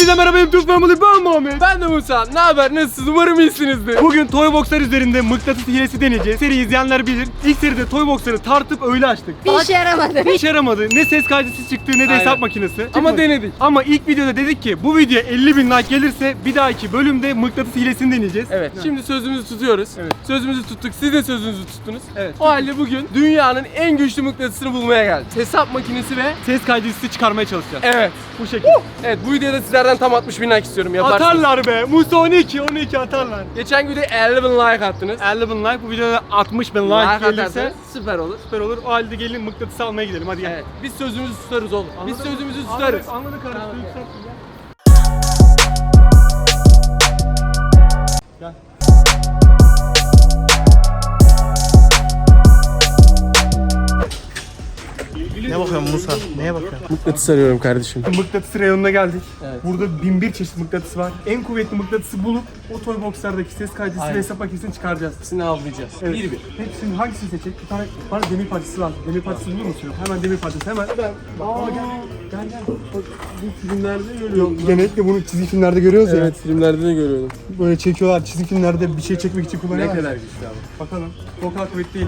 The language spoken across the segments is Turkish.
Hepinize merhaba YouTube Family ben Muhammed. Ben de Musa. Ne haber? Nasılsınız? Umarım iyisinizdir. Bugün Toybox'lar üzerinde mıknatıs hilesi deneyeceğiz. Seri izleyenler bilir. İlk seride Toybox'ları tartıp öyle açtık. Bir işe yaramadı. Bir işe yaramadı. Ne ses kaydısı çıktı ne de Aynen. hesap makinesi. Ama denedik. Ama ilk videoda dedik ki bu video 50 bin like gelirse bir dahaki bölümde mıknatıs hilesini deneyeceğiz. Evet. Şimdi sözümüzü tutuyoruz. Evet. Sözümüzü tuttuk. Siz de sözünüzü tuttunuz. Evet. O halde bugün dünyanın en güçlü mıknatısını bulmaya geldik. Hesap makinesi ve Ses kaydısı çıkarmaya çalışacağız. Evet. Bu şekilde. Evet bu videoda sizlerden tam 60 bin like istiyorum. Yaparsınız. Atarlar be. Musa 12, 12 atarlar. Geçen video 50 bin like attınız. 50 bin like, bu videoda 60 bin like, Like gelirse atarsanız süper olur. süper olur. O halde gelin mıknatısı almaya gidelim. Hadi gel. Evet. Biz sözümüzü tutarız oğlum. Biz Anladın mı? sözümüzü tutarız. Anladık, anladık Tamam, artık. Gel. Bakıyorsun Musa? Neye bakıyorsun? Mıknatıs arıyorum kardeşim. Mıknatıs reyonuna geldik. Evet. Burada bin bir çeşit mıknatıs var. En kuvvetli mıknatısı bulup o toy boxlardaki ses kaydısı Aynen. ve hesap makinesini çıkaracağız. Hepsini avlayacağız. Evet. Bir bir. Hepsinin hangisini seçecek? Bir tane bana demir parçası lazım. Demir parçası bulur musun? Hemen demir parçası hemen. Ben. Aa, gel. Gel gel. Bu filmlerde görüyorum. Genellikle bunu çizgi filmlerde görüyoruz Evet filmlerde de görüyorum. Böyle çekiyorlar. Çizgi filmlerde bir şey çekmek için Ne kullanıyorlar. kadar güçlü abi. Bakalım. O kadar kuvvetli değil.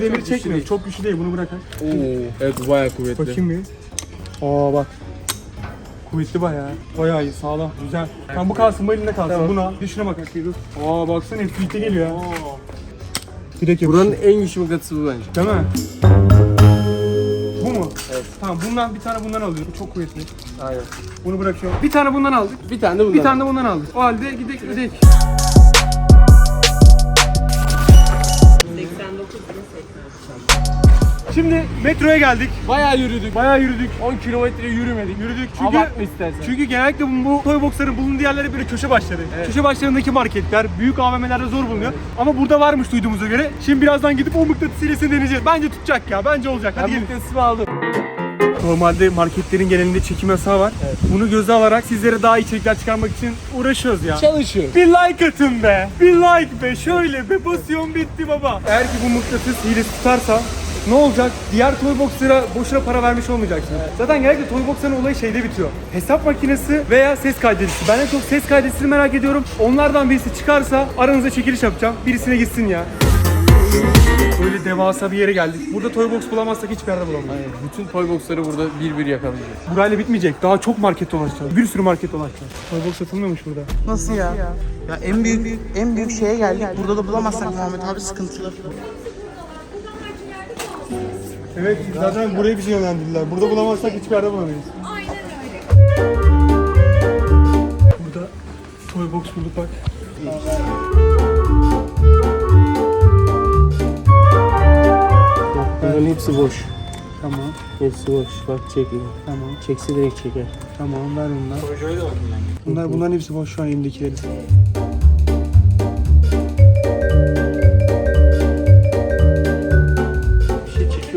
Bu demir çekmiyor. Çok güçlü değil. Bunu bırakın. Oo. Evet bu bayağı kuvvetli. Bakayım bir. Aa bak. Kuvvetli bayağı. Bayağı iyi. Sağlam. Güzel. Tamam bu kalsın. Bu elinde kalsın. Tamam. Buna. Şuna bak. Aa baksana hep birlikte geliyor ya. Direkt Buranın yapışıyor. en güçlü mıknatısı bu bence. Değil mi? Bu mu? Evet. Tamam bundan bir tane bundan alıyorum. Çok kuvvetli. Aynen. Bunu bırakıyorum. Bir tane bundan aldık. Bir tane de bundan. Bir tane de bundan aldık. O halde gidelim gidelim. Şimdi metroya geldik. Bayağı yürüdük. Bayağı yürüdük. 10 kilometre yürümedik. Yürüdük çünkü Abartma istersen. çünkü genellikle bu, bu toy boxların bulunduğu yerlere böyle köşe başları. Köşe başlarındaki marketler, büyük AVM'lerde zor bulunuyor. Ama burada varmış duyduğumuza göre. Şimdi birazdan gidip o mıknatıs hilesini deneyeceğiz. Bence tutacak ya. Bence olacak. Hadi ben gelin. mıknatısımı aldım. Normalde marketlerin genelinde çekim yasağı var. Bunu göze alarak sizlere daha iyi içerikler çıkarmak için uğraşıyoruz ya. Çalışıyor. Bir like atın be. Bir like be. Şöyle be. Basyon bitti baba. Eğer ki bu mıknatıs hilesi tutarsa ne olacak? Diğer toy boxlara boşuna para vermiş olmayacaksınız. Zaten genellikle toy boxların olayı şeyde bitiyor. Hesap makinesi veya ses kaydedicisi. Ben en çok ses kaydedicisini merak ediyorum. Onlardan birisi çıkarsa aranızda çekiliş yapacağım. Birisine gitsin ya. Böyle devasa bir yere geldik. Burada toy box bulamazsak hiçbir yerde bulamayız. Bütün toy boxları burada bir bir yakalayacağız. Burayla bitmeyecek. Daha çok market dolaşacağız. Bir sürü market dolaşacağız. Toy box satılmıyormuş burada. Nasıl ya? Ya en büyük en büyük şeye geldik. Burada da bulamazsak Muhammed abi sıkıntılı. Evet zaten buraya bizi yönlendirdiler. Burada bulamazsak hiçbir yerde bulamayız. Aynen öyle. Burada toy box bulduk bak. Bunların hepsi boş. Tamam, Hepsi boş. Bak çekmiyor. tamam, Çekse direkt çeker. tamam ver bunlar. Bunlar bunların hepsi boş şu an elimdekilerin.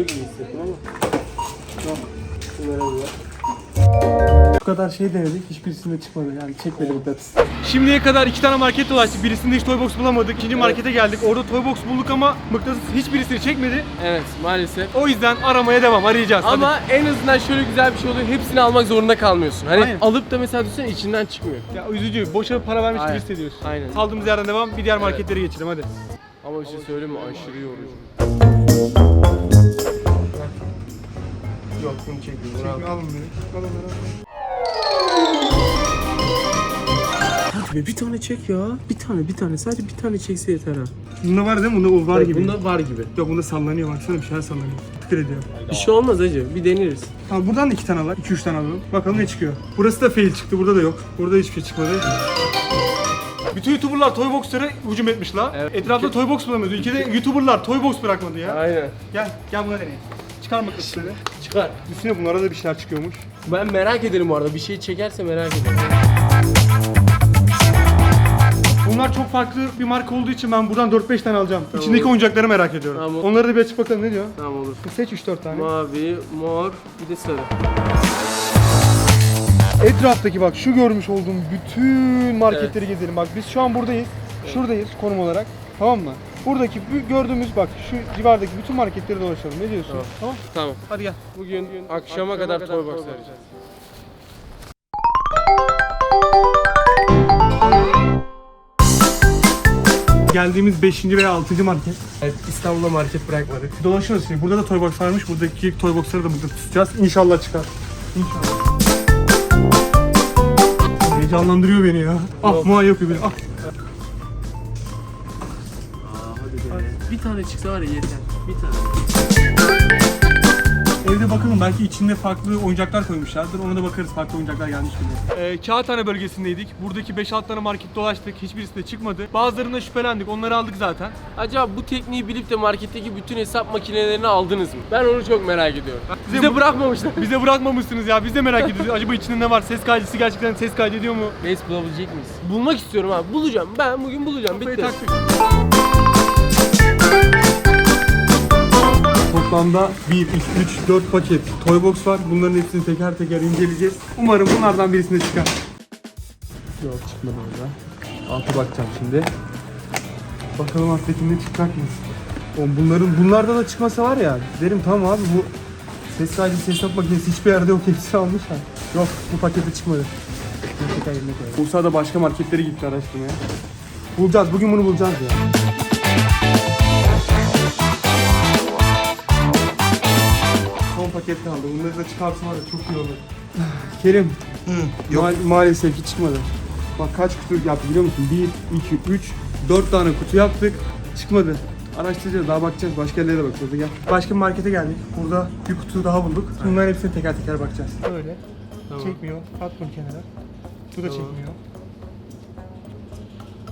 Gibi hissettim ama. Yok. Bu kadar şey denedik, hiçbirisinde çıkmadı yani çekmedi mıknatıs. Şimdiye kadar iki tane market dolaştık, birisinde hiç toy box bulamadık. İkinci markete geldik, orada toy box bulduk ama mıknatıs hiçbirisini çekmedi. Evet maalesef. O yüzden aramaya devam, arayacağız. Hadi. Ama en azından şöyle güzel bir şey oluyor. Hepsini almak zorunda kalmıyorsun. Hani Aynen. alıp da mesela düşünsene içinden çıkmıyor. Ya üzücü, boşa para vermiş gibi hissediyorsun. Aynen. Kaldığımız yerden devam, bir diğer marketlere geçelim hadi. Ama bir şey söyleyeyim mi? Aşırı yorucu. Yok bunu çekmiyorum. Bravo. Alın beni, alın beni. Hadi be bir tane çek ya. Bir tane bir tane. Sadece bir tane çekse yeter ha. Bunda var değil mi? Bunda o var gibi. Bunda var gibi. Yok bunda sallanıyor baksana bir şeyler sallanıyor. Tıkır ediyor. Bir şey olmaz hacı. Bir deneriz. Tamam buradan da iki tane var. 2-3 tane alalım. Bakalım ne çıkıyor. Burası da fail çıktı. Burada da yok. Burada hiçbir şey çıkmadı. Bütün YouTuber'lar Toybox'lara hücum etmiş la. Evet. Etrafta Toybox bulamıyordu. Ülkede YouTuber'lar Toybox bırakmadı ya. Aynen. Gel, gel buna deneyelim. Çıkar mıknatısları. Çıkar. Üstüne bunlara da bir şeyler çıkıyormuş. Ben merak ederim bu arada. Bir şey çekerse merak ederim. Bunlar çok farklı bir marka olduğu için ben buradan 4-5 tane alacağım. İçindeki oyuncakları merak ediyorum. Tamam. Onları da bir açıp bakalım ne diyor. Tamam olur. Seç 3-4 tane. Mavi, mor, bir de sarı. Etraftaki bak şu görmüş olduğum bütün marketleri gezelim. Bak biz şu an buradayız. Şuradayız konum olarak. Tamam mı? Buradaki bu gördüğümüz bak şu civardaki bütün marketleri dolaşalım. Ne diyorsun? Tamam. Tamam. Hadi gel. Bugün akşama kadar toy box vereceğiz. Geldiğimiz 5. veya 6. market. Evet, İstanbul'da market bırakmadık. Dolaşıyoruz şimdi. Burada da toy box varmış. Buradaki toy boxları da burada tutacağız. İnşallah çıkar. İnşallah. Heyecanlandırıyor beni ya. Ah muay yapıyor beni. Ah. Bir tane çıksa var ya yeter. Bir tane. Evde bakalım belki içinde farklı oyuncaklar koymuşlardır. Ona da bakarız farklı oyuncaklar gelmiş mi diye. Ee, Kağıthane bölgesindeydik. Buradaki 5-6 tane market dolaştık. Hiçbirisi de çıkmadı. Bazılarında şüphelendik. Onları aldık zaten. Acaba bu tekniği bilip de marketteki bütün hesap makinelerini aldınız mı? Ben onu çok merak ediyorum. Bize Bize bırakmamışlar. Bize bırakmamışsınız ya. Biz de merak ediyoruz. Acaba içinde ne var? Ses kaydısı gerçekten ses kaydediyor mu? Base bulabilecek miyiz? Bulmak istiyorum abi. Bulacağım. Ben bugün bulacağım. Kafayı Bitti. taktık. Toplamda 1, 2, 3, 4 paket toy box var. Bunların hepsini teker teker inceleyeceğiz. Umarım bunlardan birisinde çıkar. Yok çıkmadı orada. Altı bakacağım şimdi. Bakalım alttakinde çıkacak mı? Oğlum bunların bunlarda da çıkmasa var ya derim tamam abi bu ses kaydı ses yapma makinesi hiçbir yerde yok hepsini almışlar. Yok bu pakete çıkmadı. Tekrar yerine koyalım. Musa da başka marketlere gitti araştırmaya. Bulacağız bugün bunu bulacağız ya. Son paket kaldı. Bunları da çıkarsın var ya çok iyi olur. Kerim. yok. ma- maalesef ki çıkmadı. Bak kaç kutu yaptık biliyor musun? 1, 2, 3, 4 tane kutu yaptık. Çıkmadı. Araştıracağız daha bakacağız. Başka yerlere de bakacağız. Gel. Başka bir markete geldik. Burada bir kutu daha bulduk. Bunların hepsini teker teker bakacağız. Öyle. Çekmiyor. At bunu kenara. Bu da çekmiyor.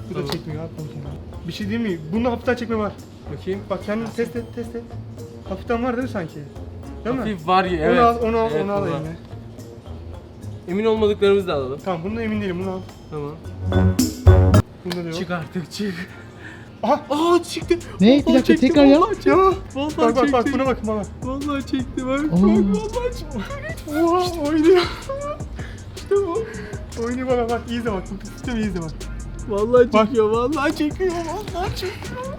Bu da çekmiyor. At bunu kenara. Bir şey değil mi? Bunda hafiften çekme var. Bakayım. Bak kendini test et, test et. Hafiften var değil mi sanki? Değil mi? Hafif var ya. Evet. Onu al, onu al, Evet, onu al eline. Emin olmadıklarımızı da alalım. Tamam, bundan emin değilim, bunu al. Tamam. Bunda da yok. Çık artık çık. Aha! Aa çıktı. Ne? Bir dakika çektim, tekrar ya. vallahi çektim. Ya! Vallahi Bak bak bak, buna bakın bana. Vallahi çekti bak. Bak Oo. vallahi çıktı. Oha, oynuyor. işte bu. Oynuyor bana bak, iyi izle bak. Sistemi iyi izle bak. Vallahi Bak. çekiyor. Vallahi çekiyor. Vallahi çekiyor.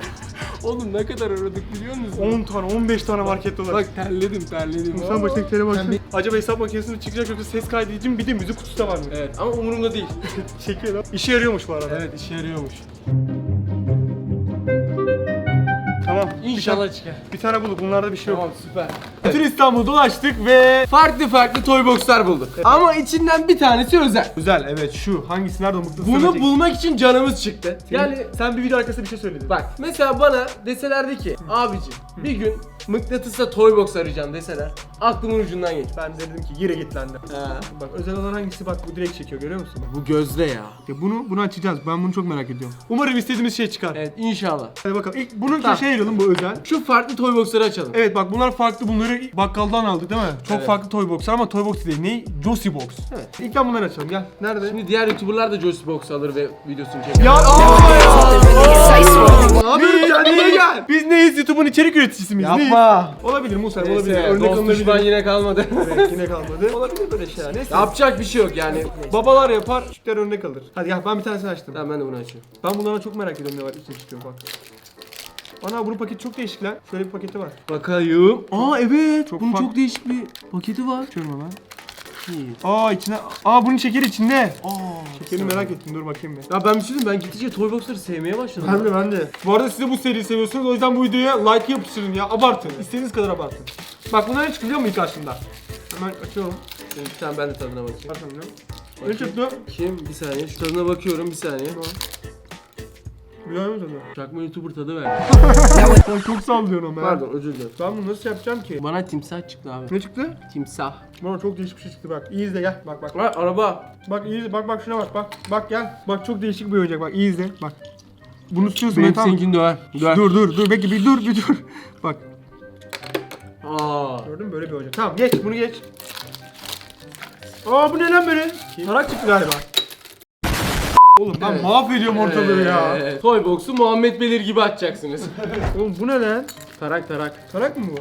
Oğlum ne kadar aradık biliyor musun? 10 tane, 15 tane market dolar. Bak terledim terledim. Sen baştakilere baksana. Acaba hesap makinesinde çıkacak yoksa ses kaydedici mi bir de müzik kutusu da var mı? Evet ama umurumda değil. Çekiyor lan. İşe yarıyormuş bu arada. evet işe yarıyormuş. Tamam. İnşallah çıkar. Bir tane, bir tane bulduk. Bunlarda bir şey yok. Tamam süper. Bütün İstanbul'u dolaştık ve Farklı farklı toy boxlar bulduk. Ama içinden bir tanesi özel. Güzel evet şu hangisi nerede mutlu Bunu bulmak için canımız çıktı. Yani yani sen bir video arkasında bir şey söyledin. bak mesela bana deselerdi ki abicim bir gün mıknatısla toy box arayacağım deseler aklımın ucundan geç. Ben de dedim ki yere git lan de. Bak özel olan hangisi bak bu direkt çekiyor görüyor musun? Bu gözde ya. Ya bunu bunu açacağız. Ben bunu çok merak ediyorum. Umarım istediğimiz şey çıkar. Evet inşallah. Hadi bakalım. İlk bunun Tamam. şey ayıralım bu özel. Şu farklı toy boxları açalım. Evet bak bunlar farklı bunları bakkaldan aldık değil mi? Çok Evet. farklı toy boxlar ama toy box değil. Ne? Jossy box. Evet. İlk bunları açalım gel. Nerede? Şimdi diğer youtuberlar da Joystick Box alır ve videosunu çeker. ya Ne yapıyorsun kendine gel. Biz neyiz? YouTube'un içerik üreticisi miyiz? Neyiz? Yapma. Olabilir Musa olabilir. Neyse, Örnek dost alınabilir. düşman yine kalmadı. Evet, yine kalmadı. Olabilir böyle şeyler. Neyse. Yapacak bir şey yok yani. Babalar yapar, küçükler örnek alır. Hadi gel ben bir tanesini açtım. Tamam ben de bunu açıyorum. Ben bunlara çok merak ediyorum ne var içine çıkıyor bak. Ana bunun paketi çok değişik lan. Şöyle bir paketi var. Bakayım. Aa evet. Çok bunun fark- çok değişik bir paketi var. Açıyorum hemen. Aa içine... Aa bunun şekeri içinde. Aa. Şekerini merak ettim dur bakayım bir. Ya ben bir şey diyeyim ben gittikçe toy boxları sevmeye başladım. Ben de ben de. Bu arada siz de bu seriyi seviyorsunuz o yüzden bu videoya like yapıştırın ya abartın. İstediğiniz kadar abartın. Bak bunlar ne çıkıyor mu ilk açtığında? Hemen açıyorum. Şimdi bir tane ben de tadına bakayım. Bakın Ne çıktı? Kim? Bir saniye. Şu tadına bakıyorum bir saniye. Biliyor musun? Çakma YouTuber tadı ver. Sen çok sallıyorsun ama ya. Pardon özür dilerim. Ben bunu nasıl yapacağım ki? Bana timsah çıktı abi. Ne çıktı? Timsah. Bana çok değişik bir şey çıktı bak. İyi izle gel. Bak bak. Var araba. Bak iyi izle. Bak bak şuna bak. Bak bak gel. Bak çok değişik bir oyuncak bak. İyi izle. Bak. Bunu tutuyorsun. Benim ya, tamam. seninkini döver. Döver. Dur dur dur. Bekle bir dur bir dur. Bak. Aa. Gördün mü böyle bir oyuncak. Tamam geç bunu geç. Aa bu ne lan böyle? Tarak çıktı galiba. Oğlum ben Evet. mahvediyorum ortalığı ya. Ee, toy box'u Muhammed Belir gibi açacaksınız. Oğlum bu ne lan? tarak tarak. Tarak mı bu?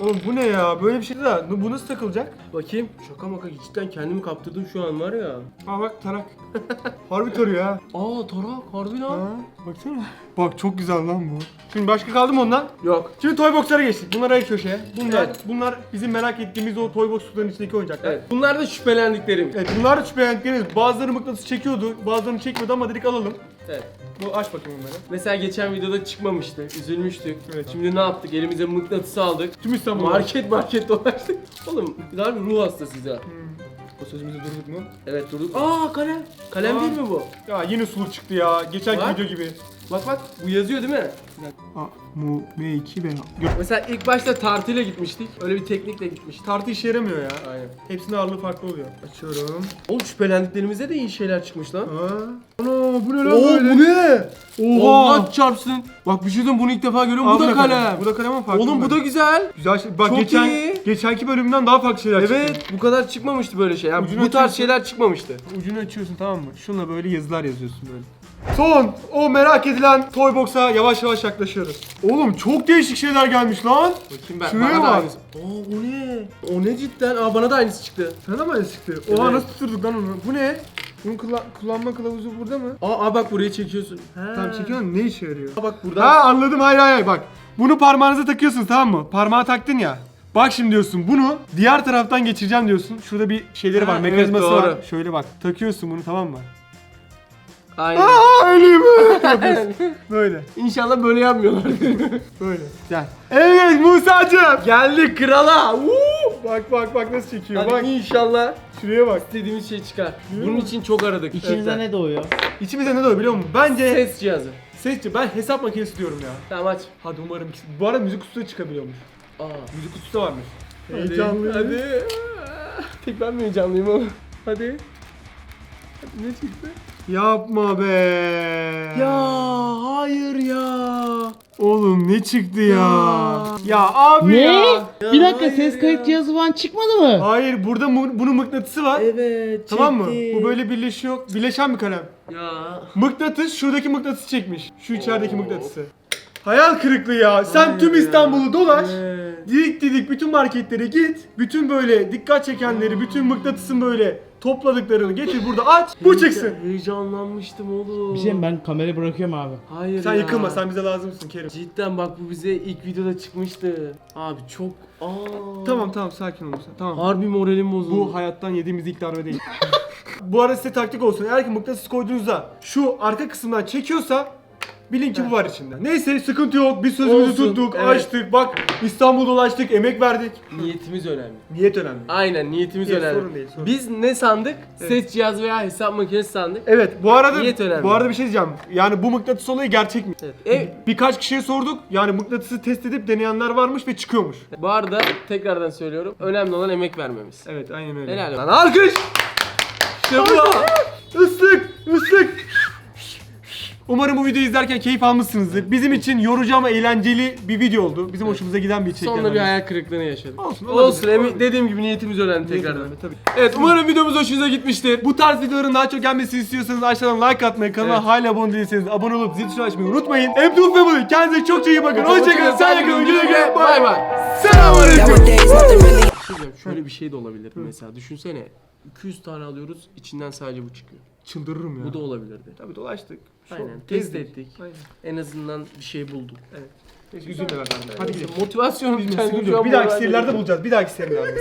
Oğlum bu ne ya? Böyle bir şey de bu nasıl takılacak? Bakayım. Şaka maka cidden kendimi kaptırdım şu an var ya. Aa bak tarak. Harbi tarıyor ha. Aa tarak harbi lan. Ha, baksana. Bak çok güzel lan bu. Şimdi başka kaldı mı ondan? Yok. Şimdi toy box'lara geçtik. Bunlar ayrı köşeye. Bunlar, Evet. bunlar bizim merak ettiğimiz o toy box kutuların içindeki oyuncaklar. Evet. Bunlar da şüphelendiklerimiz. Evet bunlar da şüphelendikleriniz. Bazıları mıknatıs çekiyordu, bazılarını çekmiyordu ama dedik alalım. Evet. Bu aç bakayım onları. Mesela geçen videoda çıkmamıştı. Üzülmüştük. Evet. Şimdi ne yaptık? Elimize mıknatısı aldık. Tüm İstanbul'da. Market market dolaştık. Oğlum harbi ruh hastasıyız ha. O sözümüzde durduk mu? Evet durduk. Aa kalem. Kalem Aa. değil mi bu? Ya yine suluk çıktı ya. Geçenki Bak. video gibi. Bak bak bu yazıyor değil mi? A, mu, M2 B. Mesela ilk başta tartıyla gitmiştik. Öyle bir teknikle gitmiştik. Tartı işe yaramıyor ya. Aynen. Hepsinin ağırlığı farklı oluyor. Açıyorum. Oğlum şüphelendiklerimize de iyi şeyler çıkmış lan. Aa. Ana bu ne lan Oo böyle? bu ne? Oha. Allah çarpsın. Bak bir şey diyeyim bunu ilk defa görüyorum. Aa, bu da kalem. Bu da kalem ama farklı. Oğlum bu da güzel. güzel şey. Bak Çok geçen iyi. Geçenki bölümden daha farklı şeyler çıktı. Evet bu kadar çıkmamıştı böyle şey. Yani Ucunu bu tarz açıyorsun. şeyler çıkmamıştı. Ucunu açıyorsun tamam mı? Şunla böyle yazılar yazıyorsun böyle. Son o merak edilen toy box'a yavaş yavaş yaklaşıyoruz. Oğlum çok değişik şeyler gelmiş lan. Bakayım ben. Şuraya bana da bak. aynısı. Aa o ne? O ne cidden? Aa bana da aynısı çıktı. Sana da mı çıktı? Oha Evet. nasıl tuturduk lan onu? Bu ne? Bunun kullan- kullanma kılavuzu burada mı? Aa, aa bak buraya çekiyorsun. He. Tamam çekiyorum ne işe yarıyor? Aa, bak buradan. Ha anladım hayır hayır hayır, bak. Bunu parmağınıza takıyorsun tamam mı? Parmağa taktın ya. Bak şimdi diyorsun bunu diğer taraftan geçireceğim diyorsun. Şurada bir şeyleri Ha, var, evet, mekanizması var. doğru. Şöyle bak takıyorsun bunu tamam mı? Aynen. Aa öyle mi? Yapıyorsun. Böyle. İnşallah böyle yapmıyorlar. Böyle. Gel. Evet Musa'cığım. Geldik krala. Woo! Bak bak bak nasıl çekiyor. Hadi bak inşallah şuraya bak. istediğimiz şey çıkar. Bunun için çok aradık. İçinize ne doğuyor? İçimize ne doğru biliyor musun? Bence Ses cihazı. sesçi ben hesap makinesi diyorum ya. Tamam aç. Hadi umarım ikisi. Bu arada müzik kutusu da çıkabiliyormuş. Aa. Müzik kutusu da varmış. Hadi. Heyecanlıyım. Hadi. Tek ben mi heyecanlıyım oğlum? Hadi. Ne çıktı? Yapma be. Ya hayır ya. Oğlum ne çıktı ya? Ya. Ya abi Ne? ya. Bir dakika hayır ses ya. kayıt cihazı falan çıkmadı mı? Hayır burada mu- bunun mıknatısı var. Evet. Tamam mı? çekti. Bu böyle birleşiyor. Birleşen bir kalem. Ya. Mıknatıs şuradaki mıknatısı çekmiş. Şu içerideki mıknatısı. Hayal kırıklığı ya. Sen Hayır tüm ya. İstanbul'u dolaş. Evet. Didik didik bütün marketlere git. Bütün böyle dikkat çekenleri, bütün mıknatısın böyle topladıklarını getir burada aç. Bu çıksın. Heyecanlanmıştım oğlum. Bir şey mi? ben kamerayı bırakıyorum abi. Hayır Sen ya. yıkılma sen bize lazımsın Kerim. Cidden bak bu bize ilk videoda çıkmıştı. Abi çok aa. Tamam tamam sakin olun sen. Tamam. Harbi moralim bozuldu. Bu hayattan yediğimiz ilk darbe değil. bu arada size taktik olsun. Eğer ki mıknatıs koyduğunuzda şu arka kısımdan çekiyorsa bilin ki bu var içinde. Neyse sıkıntı yok. Biz sözümüzü Olsun, tuttuk, evet. açtık. Bak İstanbul'da dolaştık, emek verdik. Niyetimiz önemli. Niyet önemli. Aynen niyetimiz Değil, önemli. sorun değil, sorun Biz ne sandık? Ses cihazı veya hesap makinesi sandık. Evet bu arada Niyet önemli. bu arada bir şey diyeceğim. Yani bu mıknatıs olayı gerçek mi? Evet. E, Birkaç kişiye sorduk. Yani mıknatısı test edip deneyenler varmış ve çıkıyormuş. bu arada tekrardan söylüyorum. Önemli olan emek vermemiz. Evet aynen öyle. Helal lan. Alkış! İşte bu. Umarım bu videoyu izlerken keyif almışsınızdır. Bizim için yorucu ama eğlenceli bir video oldu. Bizim hoşumuza giden bir içerik. Sonunda bir yani. hayal kırıklığını yaşadık. Olsun, olabilir, Olsun. emi- olabilir. dediğim gibi niyetimiz önemli tekrardan. önemli, tabii. Evet umarım videomuz hoşunuza gitmiştir. Bu tarz videoların daha çok gelmesini istiyorsanız aşağıdan like atmayı, kanala Evet. hala abone değilseniz abone olup zil tuşunu açmayı unutmayın. M2 Family kendinize çok çok iyi bakın. Hoşçakalın. Sen yakın. Güle güle. Bay bay. Selamünaleyküm. Nowadays, nothing really Şey şöyle bir şey de olabilir mesela. Düşünsene 200 tane alıyoruz içinden sadece bu çıkıyor. Çıldırırım ya. Bu da olabilirdi. Tabii dolaştık. Aynen test gezdik. ettik. Aynen. En azından bir şey bulduk. Üzülme be kardeşim. Hadi gidelim. Sıkıntı şu an yok. Bir dahaki serilerde bulacağız. Bir dahaki serilerde.